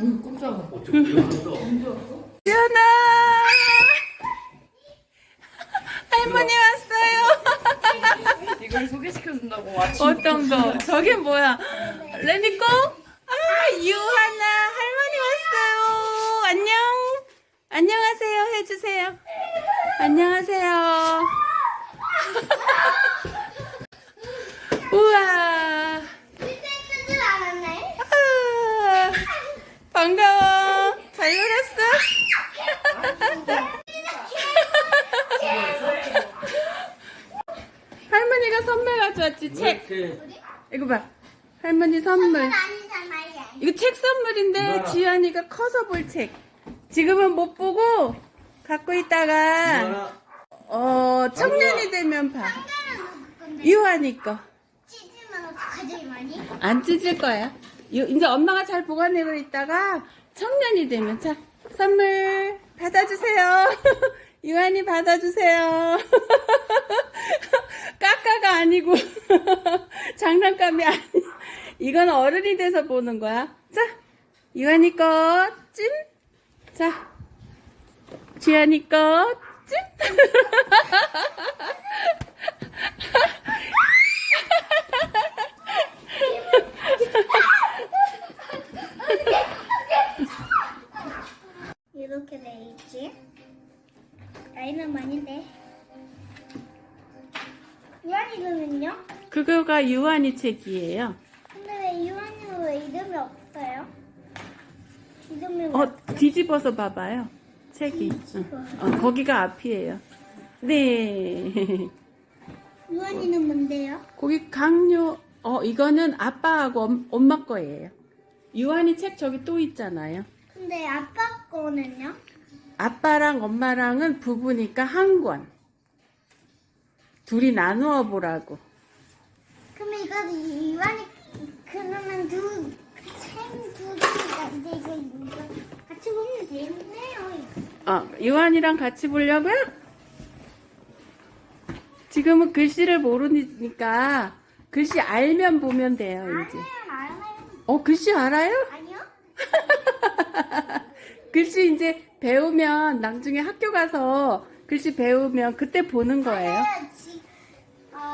어이 깜짝아. 어. 지연아 할머니 왔어요. 이걸 소개시켜준다고 아침. 어떤 거? 저게 뭐야? 레미꼬 아 유하나 할머니 왔어요. 안녕. 안녕하세요. 해주세요. 안녕하세요 우와 뜯을 않았네. 아, 반가워 잘 놀았어 할머니가 선물 가져왔지 책 이거 봐 할머니 선물. 이거 책 선물인데 누나. 지안이가 커서 볼 책 지금은 못 보고 갖고 있다가 어 청년이 되면 봐? 유한이 거 찢으면 어떡하지 많이? 안 찢을 거야. 요- 이제 엄마가 잘 보관하고 있다가 청년이 되면 자 선물 받아주세요. 유한이 받아주세요. 까까가 아니고 장난감이 아니. 이건 어른이 돼서 보는 거야. 자 유한이 거 찜. 자 지안이 거 찜. 이름은요? 그거가 유한이 책이에요. 근데 왜 유한이는 왜 이름이 없어요? 이름이 왜 어, 없죠? 뒤집어서 봐봐요. 책이. 응. 어, 거기가 앞이에요. 네. 유한이는 뭔데요? 거기 강요, 어, 이거는 아빠하고 엄, 엄마 거예요. 유한이 책 저기 또 있잖아요. 근데 아빠 거는요? 아빠랑 엄마랑은 부부니까 한 권. 둘이 나누어 보라고. 그럼 이거 유한이 그러면 두책두 개니까 이제 이거 이거 같이 보면 되겠네요. 어, 유한이랑 같이 보려고요? 지금은 글씨를 모르니까 글씨 알면 보면 돼요, 이제. 알아요, 알아요. 어, 글씨 알아요? 아니요? 글씨 이제 배우면 나중에 학교 가서 글씨 배우면 그때 보는 거예요. 네, 지,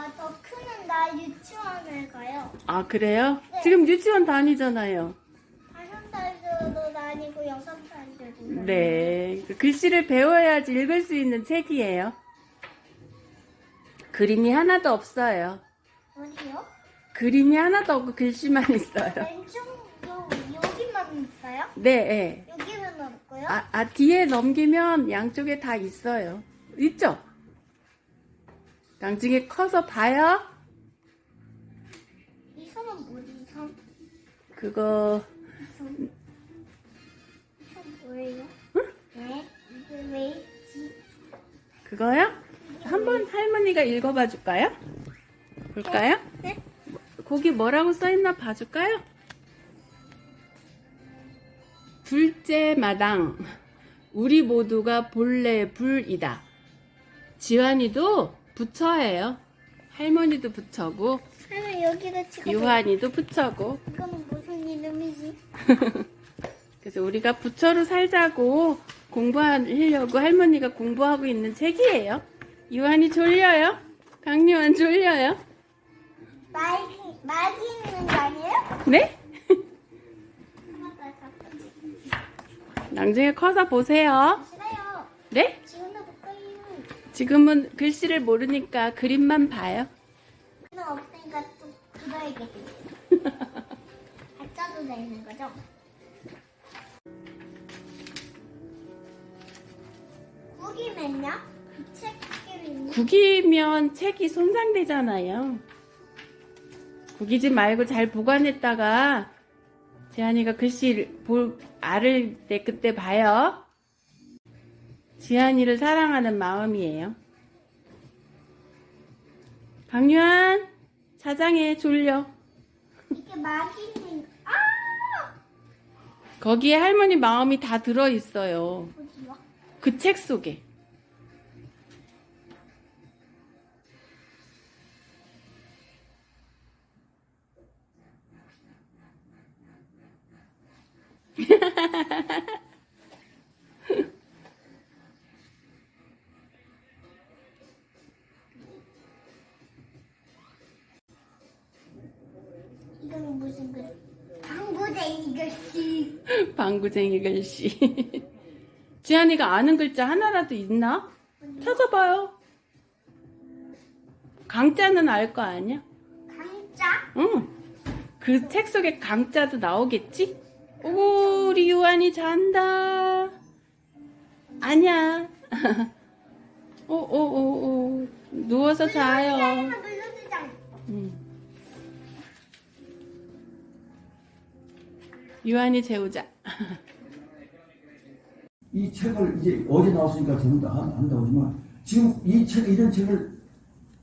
어, 더 크면 나 유치원을 가요. 아, 그래요? 지금 유치원 다니잖아요. 다섯 살도 다니고 여섯 살도. 네. 그 글씨를 배워야지 읽을 수 있는 책이에요. 그림이 하나도 없어요. 어디요? 그림이 하나도 없고 글씨만 있어요. 왼쪽 요, 여기만 있어요? 네, 네. 여기는 없고요? 아, 아, 뒤에 넘기면 양쪽에 다 있어요. 있죠? 나중에 커서 봐요. 이 손은 뭐지? 이 손? 그거, 이 뭐예요? 네? 이게 왜 있지? 그거요? 한번 할머니가 읽어봐 줄까요? 볼까요? 네? 거기 뭐라고 써있나 봐줄까요? 둘째 마당 우리 모두가 본래 불이다 지환이도 부처예요 할머니도 부처고 할머니 여기다 찍어. 유한이도 부처고 이거는 무슨 이름이지? 그래서 우리가 부처로 살자고 공부하려고 할머니가 공부하고 있는 책이에요 유한이 졸려요? 강유한 졸려요? 말기, 말기 있는 거 아니에요? 네? 나중에 커서 보세요 싫어요. 네? 가요. 지금은 글씨를 모르니까 그림만 봐요. 는 없으니까 또 그려야겠지. 가짜도 되는 거죠? 국이면요? 책 이름이 구기면 책이 손상되잖아요. 구기지 말고 잘 보관했다가 지한이가 글씨 볼 알을 때 그때 봐요. 지한이를 사랑하는 마음이에요. 강유한 사장해 졸려. 이게 막이 있는 아! 거기에 할머니 마음이 다 들어 있어요. 그 책 속에. 글씨. 방구쟁이 글씨. 지안이가 아는 글자 하나라도 있나? 찾아봐요. 강자는 알 거 아니야? 강자? 응. 그 책 속에 강자도 나오겠지? 오, 우리 유한이 잔다. 아니야. 오, 오, 오, 오. 누워서 자요. 응. 유한이 재우자. 이 책을 이제 어제 나왔으니까 전부 다 한- 한다고 하지만 지금 이 책, 이런 책을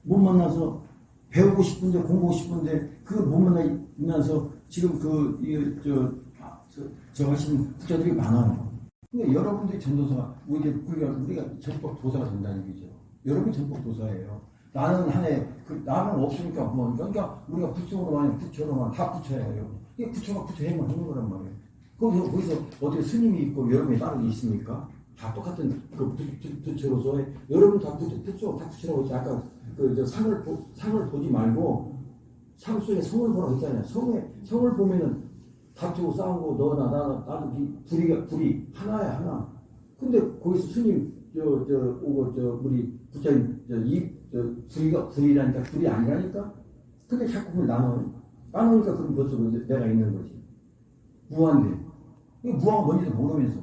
못 만나서 배우고 싶은데 공부하고 싶은데 그걸 못 만나면서 지금 그, 이, 저, 아, 저, 저 하시는 부자들이 많아요. 근데 여러분들이 전도사, 우리가, 우리가 전법 도사가 된다는 얘기죠. 여러분이 전법 도사예요. 나는 한 해, 그, 나는 없으니까 뭐, 그러니까 우리가 부처로만, 부처로만 다 부처예요. 이게 부처가 부처 행을 하는 거란 말이에요. 거기서, 거기서 어떻게 스님이 있고 여러분이 게 있습니까? 다 똑같은 그 부처로서 여러분 다 부처, 부처, 다 부처라고 했지. 아까 그저 상을, 보, 상을 보지 말고 상 속에 성을 보라고 했잖아요. 성에, 성을 보면은 다투고 싸우고 너나 나나 나도 이 불이가 불이 하나야 하나. 근데 거기서 스님 저 저 오고 저 우리 부처님 저이저 불이가 불이라니까 불이 아니라니까. 근데 자꾸 그걸 나눠요. 나누니까 그럼 벌써 내가 있는 거지. 무한대. 이 무한가 뭔지도 모르면서.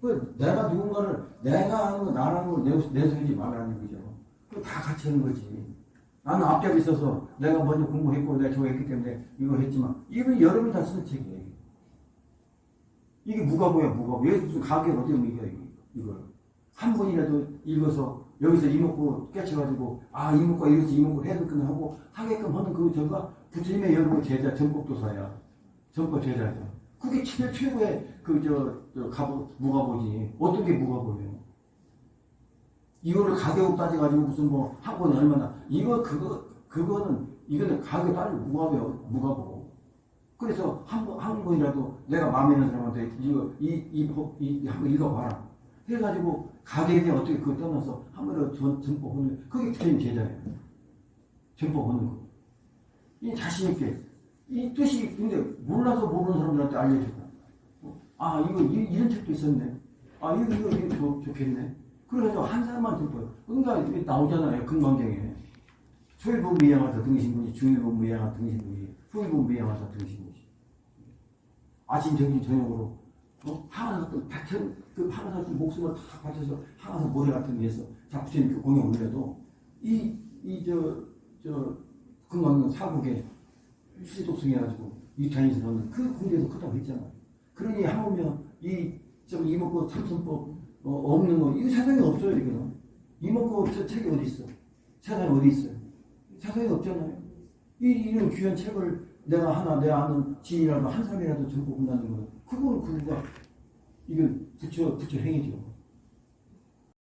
그 내가 누군가를 내가 하는 거 나라는 걸 내세우지 말라는 거죠. 그거 다 같이 하는 거지. 나는 앞잡이 있어서 내가 먼저 공부했고 내가 저거 했기 때문에 이거 했지만 이건 여러분이 다 쓰는 책이에요. 이게 무가고야 무가고. 왜 무슨 가게 어디 이겨 이걸 한 번이라도 읽어서 여기서 이목구 깨쳐가지고 아 이목구가 이렇게 이목구 해도 그냥 하고 하게끔 하는 그 저가 부처님의 여러분 제자 전복도사야. 전법 제자죠. 그게 최, 최고의 그저 저 가보 무가보지. 어떤 게 무가보예요? 이거를 가격 따져가지고 무슨 뭐한 번에 얼마나 이거 그거 그거는 이거는 가격 따지고 무가보 무가보. 그래서 한번 한 번이라도 내가 마음에 드는 사람한테 이거 이이이 한번 읽어봐라. 가격에 대해 어떻게 그걸 떠나서 한 번이라도 전 전법 하는 그게 부처님 제자예요. 전법 하는 거. 이 자신 있게. 이 뜻이 근데 몰라서 모르는 사람들한테 알려주고 아 이거 이, 이런 책도 있었네. 아 이거 이거 이거 좋, 좋겠네. 그래서 한 사람만 듣고요 그러니까 나오잖아요 금강경에. 초일부 미양하다 등신분이 중일부 미양하다 등신분이 후일부 미양하다 등신분이. 아침 점심 저녁으로 어? 하나 같은 백천 그 하나 같은 목숨을 다 바쳐서 하나 모래 같은 데서 자부처님 그 공연 올려도 이 이 저 저 금강경 사국에 수지 독성해 가지고 유탄에서 나오는 그 공대에서 크다고 했잖아요. 그러니 하물며 이좀 이목구 참선법 어, 없는 거 이거 세상에 없어요 이거는. 이목구 저 책이 어디 있어? 세상에 어디 있어요? 세상에 없잖아요. 이 이런 귀한 책을 내가 하나 내 아는 지인이라도 한 사람이라도 전부 본다는 거 그건 그거가 이건 부처 부처 행위죠.